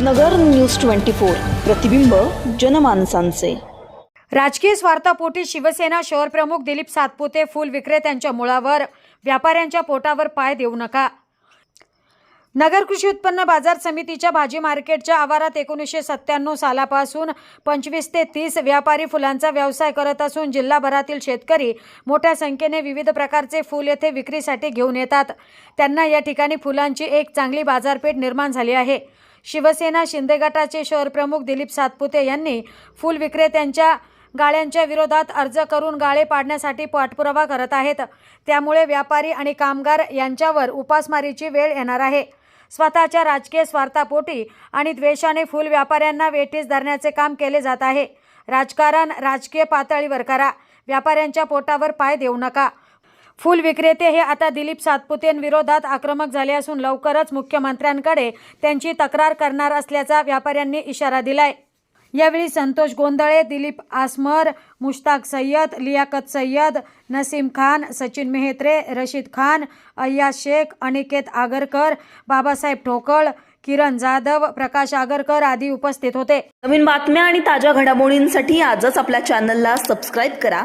नगर news twenty four. प्रतिबिंब जनमानसांचे. राजकीय स्वार्थापोटी शिवसेना शहरप्रमुख दिलीप सातपुते फुल विक्रेत्यांच्या मुळावर व्यापाऱ्यांच्या पोटावर पाय देऊ नका. नगर कृषी उत्पन्न बाजार समितीच्या भाजी मार्केटच्या आवारात एकोणीसशे सत्त्याण्णव सालापासून पंचवीस ते तीस व्यापारी फुलांचा व्यवसाय करत असून जिल्हाभरातील शेतकरी मोठ्या संख्येने विविध प्रकारचे फूल येथे विक्रीसाठी घेऊन येतात. त्यांना या ठिकाणी फुलांची एक चांगली बाजारपेठ निर्माण झाली आहे. शिवसेना शिंदे गटाचे शहरप्रमुख दिलीप सातपुते यांनी फुल विक्रेत्यांच्या गाळ्यांच्या विरोधात अर्ज करून गाळे पाडण्यासाठी पाठपुरावा करत आहेत. त्यामुळे व्यापारी आणि कामगार यांच्यावर उपासमारीची वेळ येणार आहे. स्वतःच्या राजकीय स्वार्थापोटी आणि द्वेषाने फुल व्यापाऱ्यांना वेठीस धरण्याचे काम केले जात आहे. राजकारण राजकीय पातळीवर करा. व्यापाऱ्यांच्या पोटावर पाय देऊ नका. फुल विक्रेते हे आता दिलीप सातपुतेंविरोधात आक्रमक झाले असून लवकरच मुख्यमंत्र्यांकडे त्यांची तक्रार करणार असल्याचा व्यापाऱ्यांनी इशारा दिलाय. यावेळी संतोष गोंधळे दिलीप आसमर मुश्ताक सय्यद लियाकत सय्यद नसीम खान सचिन मेहत्रे रशीद खान अय्या शेख अनिकेत आगरकर बाबासाहेब ठोकळ किरण जाधव प्रकाश आगरकर आदी उपस्थित होते. नवीन बातम्या आणि ताज्या घडामोडींसाठी आजच आपल्या चॅनलला सबस्क्राईब करा.